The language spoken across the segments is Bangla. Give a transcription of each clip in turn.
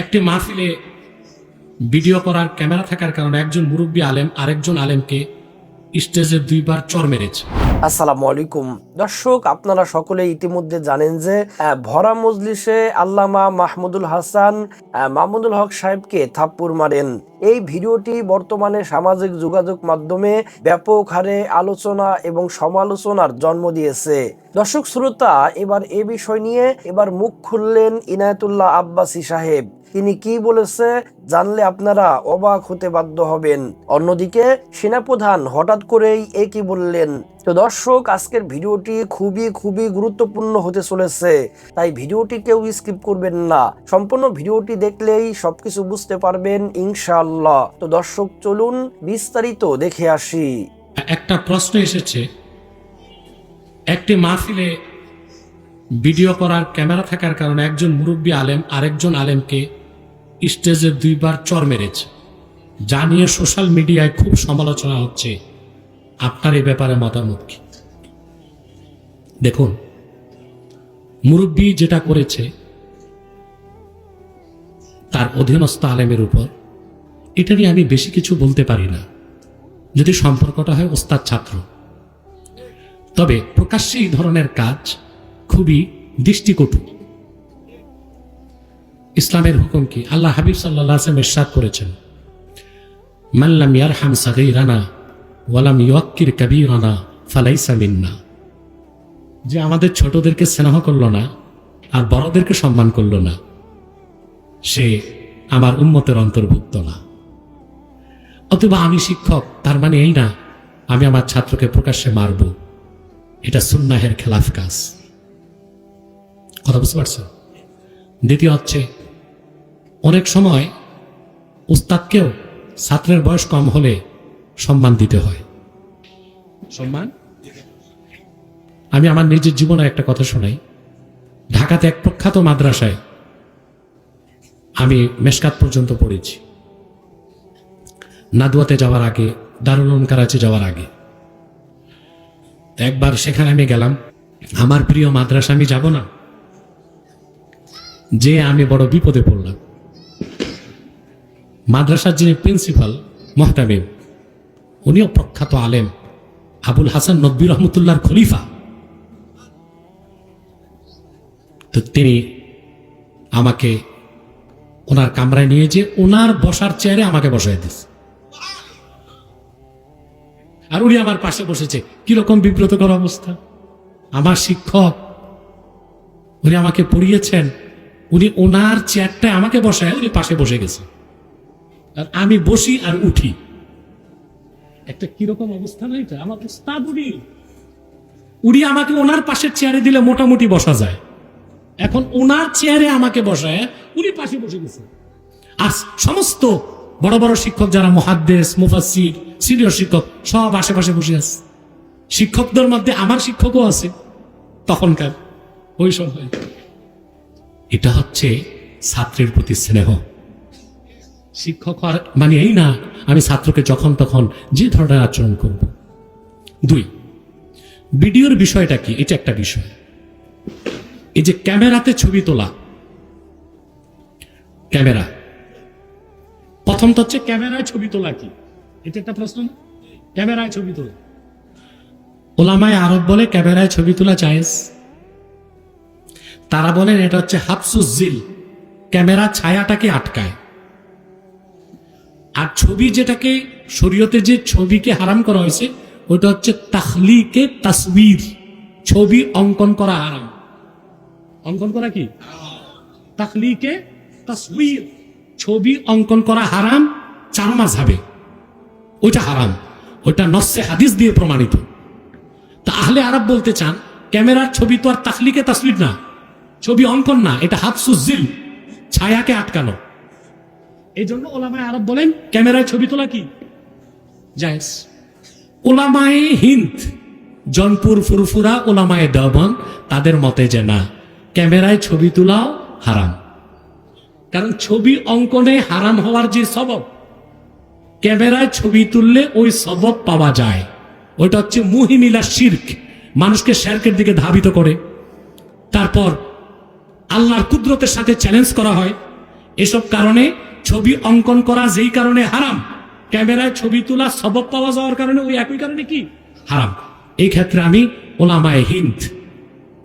একটি মাহফিলে ভিডিও করার ক্যামেরা থাকার কারণে একজন মুরব্বী আলেম আরেকজন আলেমকে স্টেজে দুইবার চর মেরেছে। আসসালামু আলাইকুম। দর্শক, আপনারা সকলে ইতিমধ্যে জানেন যে ভরা মজলিসে আল্লামা মাহমুদুল হাসান মাহমুদুল হক সাহেবকে থাপ্পুর মারেন। এই ভিডিওটি বর্তমানে সামাজিক যোগাযোগ মাধ্যমে ব্যাপক হারে আলোচনা এবং সমালোচনার জন্ম দিয়েছে। দর্শক, শ্রোতা, এবার এ বিষয় নিয়ে এবার মুখ খুললেন ইনায়তুল্লাহ আব্বাসী সাহেব। তিনি কি বলেছে জানলে আপনারা অবাক হতে বাধ্য হবেন। অন্যদিকে, সেনাপ্রধান হঠাৎ করেই এ কি বললেন? তো দর্শক, আজকের ভিডিওটি খুবই খুবই গুরুত্বপূর্ণ হতে চলেছে। তাই ভিডিওটি কেউ স্কিপ করবেন না। সম্পূর্ণ ভিডিওটি দেখলেই সবকিছু বুঝতে পারবেন, ইনশাআল্লাহ। তো দর্শক, চলুন বিস্তারিত দেখে আসি। একটা প্রশ্ন এসেছে। একটি মাহফিলে ভিডিও করার ক্যামেরা থাকার কারণে একজন মুরব্বী আলেম, আরেকজন আলেমকে স্টেজে দুইবার চর মেরেছে। যা নিয়ে সোশ্যাল মিডিয়ায় খুব সমালোচনা হচ্ছে। আপনার এই ব্যাপারে মতামত কি? দেখুন, মুরব্বী যেটা করেছে, তার অধীনস্থ আলেমের উপর, এটা নিয়ে আমি বেশি কিছু বলতে পারি না। যদি সম্পর্কটা হয় ওস্তাদ ছাত্র। তবে প্রকাশ্যে এই ধরনের কাজ খুবই দৃষ্টিকটু। ইসলামের হুকুম কি? আল্লাহ হাবিব সাল্লাহ আসলাম করেছেন মাল্লাম ইয়ারহাম সাগীরানা ওয়ালাম ইয়ক্কির কাবীরানা, ফালাইসা মিন্না। যে আমাদের ছোটদেরকে স্নেহ করল না, আর বড়দেরকে সম্মান করল না, সে আমার উম্মতের অন্তর্ভুক্ত না। অথবা আমি শিক্ষক, তার মানে এই না, আমি আমার ছাত্রকে প্রকাশ্যে মারব। এটা সুন্নাহের খেলাফ কাজ। কথা বুঝতে পারছ? দ্বিতীয় হচ্ছে, অনেক সময় উস্তাদকেও ছাত্রের বয়স কম হলে সম্মান দিতে হয়। সম্মান? আমি আমার নিজের জীবনে একটা কথা শোনাই। ঢাকাতে এক প্রখ্যাত মাদ্রাসায় আমি মেশকাত পর্যন্ত পড়েছি। নাদুয়াতে যাওয়ার আগে দারুল করাচি যাওয়ার আগে। একবার সেখানে আমি গেলাম আমার প্রিয় মাদ্রাসা আমি যাব না? যে আমি বড় বিপদে পড়লাম। মাদ্রাসার যিনি প্রিন্সিপাল মোহতামিম উনিও প্রখ্যাত আলেম, আবুল হাসান নব্বী রহমতুল্লাহর খলিফা। তো তিনি আমাকে ওনার কামরায় নিয়ে যে ওনার বসার চেয়ারে আমাকে বসাই দিচ্ছে আর উনি আমার পাশে বসেছে, কীরকম বিব্রতকর অবস্থা। আমার শিক্ষক, উনি আমাকে পড়িয়েছেন, উনি ওনার চেয়ারটায় আমাকে বসায়, উনি পাশে বসে গেছে। আর আমি বসি আর উঠি। একটা কীরকম অবস্থা না এটা? আমার উস্তাদ উনি। উনি আমাকে ওনার পাশের চেয়ারে দিলে মোটামুটি বসা যায়। এখন ওনার চেয়ারে আমাকে বসায়, উনি পাশে বসে গেছে। আর সমস্ত বড় বড় শিক্ষক যারা মহাদ্দেশ মুফাসির সিনিয়র শিক্ষক, সব আশেপাশে বসে আছে। শিক্ষকদের মধ্যে আমার শিক্ষকও আছে। তখনকার ওই সময় এটা হচ্ছে ছাত্রের প্রতি স্নেহ। শিক্ষক হওয়ার মানে এই না, আমি ছাত্রকে যখন তখন যে ধরনের আচরণ করব। দুই, ভিডিওর বিষয়টা কি? এটা একটা বিষয়। এই যে ক্যামেরাতে ছবি তোলা। ক্যামেরা। প্রথমটা হচ্ছে ক্যামেরায় ছবি তোলা কি? এটা একটা প্রশ্ন ক্যামেরায় ছবি তোলা। ওলামায় আরব বলে ক্যামেরায় ছবি তোলা জায়েজ। তারা বলেন এটা হচ্ছে হাফসুজিল ক্যামেরা ছায়াটাকে আটকায়। আর ছবি যেটাকে, শরীয়তে যে ছবিকে হারাম করা হয়েছে ওটা হচ্ছে তাহলিকে তাসবির। ছবি অঙ্কন করা হারাম। অঙ্কন করা কি? তাকলিকে তসবির। ছবি অঙ্কন করা হারাম, চার মাস হবে। ওইটা হারাম। ওইটা নসে হাদিস দিয়ে প্রমাণিত। তা আহলে আরব বলতে চান, ক্যামেরার ছবি তো আর তাকলিকে তসবির না। ছবি অঙ্কন না, এটা হাফসুজিল ছায়াকে আটকানো। এই জন্য ওলামায় আরব বলেন, ক্যামেরায় ছবি তোলা কি? জায়েজ। ওলামায়ে হিন্দ, জনপুর ফুরফুরা ওলামায়ে দেওবন তাদের মতে যে না, ক্যামেরায় ছবি তোলাও হারাম। কারণ ছবি অঙ্কনে হারাম হওয়ার যে সবব, ক্যামেরায় ছবি তুললে ওই সবব পাওয়া যায়। ওইটা হচ্ছে মুহিমিলা শির্ক, মানুষকে শেরকের দিকে ধাবিত করে। তারপর আল্লাহর কুদরতের সাথে চ্যালেঞ্জ করা হয়। এসব কারণে ছবি অঙ্কন করা যেই কারণে হারাম। ক্যামেরায় ছবি তোলা সবক পাওয়া যাওয়ার কারণে ওই একই কারণে কি? হারাম। এই ক্ষেত্রে আমি ওলামায় হিন্দ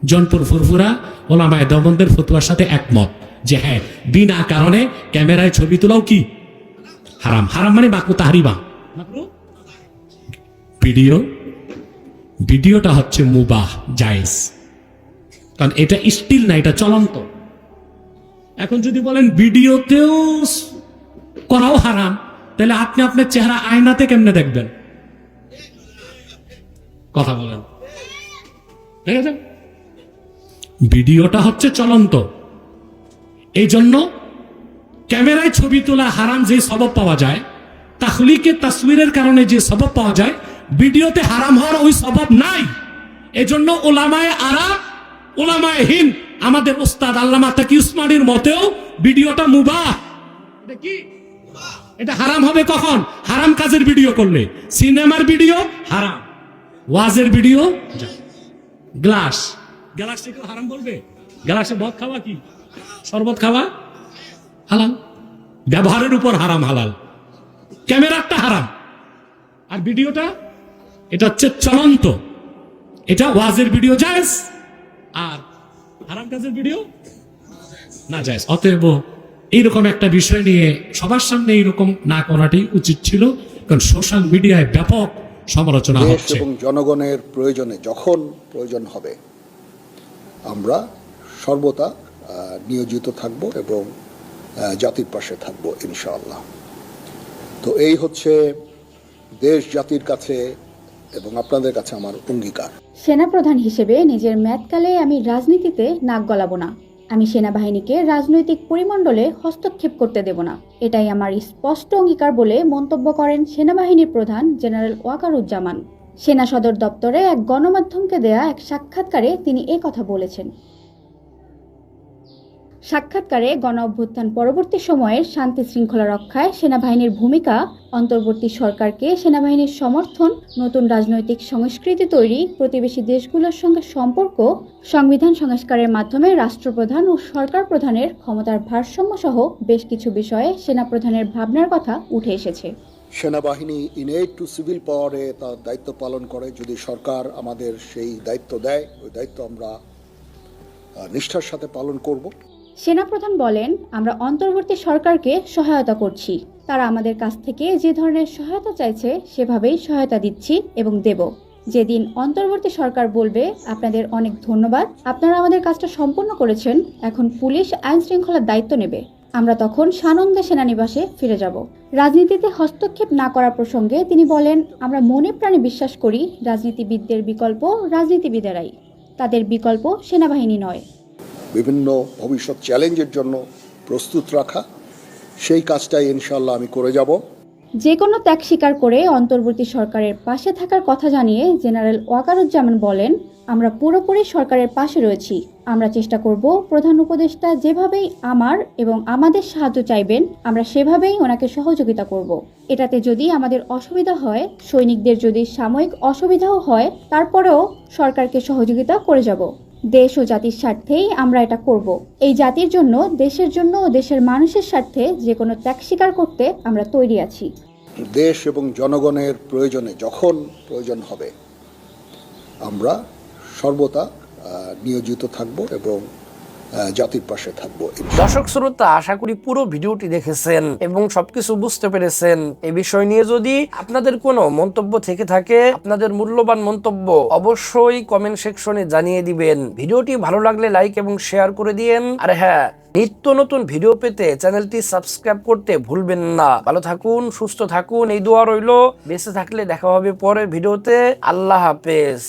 জনপুর ফুরফুরা ওলামায় দমনদের ফতুয়ার সাথে একমত যে হ্যাঁ বিনা কারণে ক্যামেরায় ছবি তোলাও কি? হারাম। হারাম মানে বাকু তাহারিবা ভিডিও। ভিডিওটা হচ্ছে মুবাহ জায়েজ। কারণ এটা স্টিল না এটা চলন্ত। এখন যদি বলেন ভিডিওতেও করাও হারাম, তাহলে আপনি আপনার চেহারা আয়নাতে কেমনে দেখবেন? কথা বলেন। ঠিক আছে? ভিডিওটা হচ্ছে চলন্ত। এই জন্য ক্যামেরায় ছবি তোলা হারাম যে সবব পাওয়া যায়, তাহলিকে তাসবিরের কারণে যে সবব পাওয়া যায়, ভিডিওতে হারাম হওয়ার ওই সবব নাই। এজন্য ওলামায় আরা, ওলামায় হিন আমাদের ওস্তাদ আল্লামা তাকি উসমানির মতেও ভিডিওটা মুবাহ এটা কি? এটা হারাম হবে কখন? হারাম কাজের ভিডিও করলে। সিনেমার ভিডিও হারাম। ওয়াজের ভিডিও গ্লাস। গ্লাস থেকে হারাম বলবে? গ্লাসে মদ খাওয়া কি? শরবত খাওয়া? হালাল। ব্যবহারের উপর হারাম, হালাল। ক্যামেরাটা হারাম। আর ভিডিওটা, এটা হচ্ছে চলন্ত। এটা ওয়াজের ভিডিও জায়েজ। হারাম কাজের ভিডিও না জায়েজ। অতএব এইরকম একটা বিষয় নিয়ে সবার সামনে এইরকম না করাটাই উচিত ছিল কারণ সোশ্যাল মিডিয়ায় ব্যাপক সমালোচনা হচ্ছে। এবং জনগণের প্রয়োজনে যখন প্রয়োজন হবে আমরা সর্বদা নিয়োজিত থাকব এবং জাতির পাশে থাকব ইনশাআল্লাহ। তো এই হচ্ছে দেশ জাতির কাছে এবং আপনাদের কাছে আমার অঙ্গীকার। সেনাপ্রধান হিসেবে নিজের ম্যাথকালে আমি রাজনীতিতে নাক গলাবো না। আমি সেনাবাহিনীকে রাজনৈতিক পরিমণ্ডলে হস্তক্ষেপ করতে দেব না। এটাই আমার স্পষ্ট অঙ্গীকার বলে মন্তব্য করেন সেনাবাহিনীর প্রধান জেনারেল ওয়াকারুজ্জামান। সেনা সদর দপ্তরে এক গণমাধ্যমকে দেয়া এক সাক্ষাৎকারে তিনি এ কথা বলেছেন। সাক্ষাৎকারে গণ অভ্যুত্থান পরবর্তী সময়ের শান্তি শৃঙ্খলা রক্ষায় সেনাবাহিনীর ভূমিকা অন্তর্বর্তী সরকারকে সেনাবাহিনীর সমর্থন, নতুন রাজনৈতিক সংস্কৃতি তৈরি, প্রতিবেশী দেশগুলোর সঙ্গে সম্পর্ক, সংবিধান সংস্কারের মাধ্যমে রাষ্ট্রপ্রধান ও সরকার প্রধানের ক্ষমতার ভারসাম্য সহ বেশ কিছু বিষয়ে সেনাপ্রধানের ভাবনার কথা উঠে এসেছে। সেনাবাহিনী ইনেট টু সিভিল পাওয়ারে তার দায়িত্ব পালন করে। যদি সরকার আমাদের সেই দায়িত্ব দেয়, ওই দায়িত্ব আমরা নিষ্ঠার সাথে পালন করব। সেনাপ্রধান বলেন, আমরা অন্তর্বর্তী সরকারকে সহায়তা করছি। তারা আমাদের কাছ থেকে যে ধরনের সহায়তা চাইছে, সেভাবেই সহায়তা দিচ্ছি এবং দেব। যেদিন অন্তর্বর্তী সরকার বলবে, আপনাদের অনেক ধন্যবাদ। আপনারা আমাদের কাজটা সম্পূর্ণ করেছেন। এখন পুলিশ আইন শৃঙ্খলার দায়িত্ব নেবে। আমরা তখন সানন্দে সেনানিবাসে ফিরে যাব। রাজনীতিতে হস্তক্ষেপ না করার প্রসঙ্গে তিনি বলেন, আমরা মনে প্রাণে বিশ্বাস করি, রাজনীতিবিদদের বিকল্প রাজনীতিবিদেরাই। তাদের বিকল্প সেনাবাহিনী নয়। বিভিন্ন ভবিষ্যৎ চ্যালেঞ্জের জন্য প্রস্তুত রাখা। সেই কাজটাই ইনশাল্লাহ আমি করে যাব। যে কোনো ত্যাগ স্বীকার করে অন্তর্বর্তী সরকারের পাশে থাকার কথা জানিয়ে জেনারেল ওয়াকারুজ্জামান বলেন, আমরা পুরোপুরি সরকারের পাশে রয়েছি। আমরা চেষ্টা করব প্রধান উপদেষ্টা যেভাবেই আমার এবং আমাদের সাহায্য চাইবেন, আমরা সেভাবেই ওনাকে সহযোগিতা করব। এটাতে যদি আমাদের অসুবিধা হয়, সৈনিকদের যদি সাময়িক অসুবিধাও হয়, তারপরেও সরকারকে সহযোগিতা করে যাব। দেশ ও জাতির স্বার্থেই আমরা এটা করব। এই জাতির জন্য, দেশের জন্য ও দেশের মানুষের স্বার্থে যে কোনো ত্যাগ স্বীকার করতে আমরা তৈরি আছি। দেশ এবং জনগণের প্রয়োজনে যখন প্রয়োজন হবে, আমরা সর্বদা নিয়োজিত থাকব এবং জাতির পাশে থাকব দর্শক শ্রোতা, আশা করি পুরো ভিডিওটি দেখেছেন এবং সবকিছু বুঝতে পেরেছেন। এই বিষয় নিয়ে যদি আপনাদের কোনো মন্তব্য থেকে থাকে, আপনাদের মূল্যবান মন্তব্য অবশ্যই কমেন্ট সেকশনে জানিয়ে দিবেন। ভিডিওটি ভালো লাগলে লাইক এবং শেয়ার করে দিয়েন। আর হ্যাঁ নিত্য নতুন ভিডিও পেতে চ্যানেলটি সাবস্ক্রাইব করতে ভুলবেন না। ভালো থাকুন, সুস্থ থাকুন, এই দোয়া রইল। বেঁচে থাকলে দেখা হবে পরের ভিডিওতে আল্লাহ হাফেজ।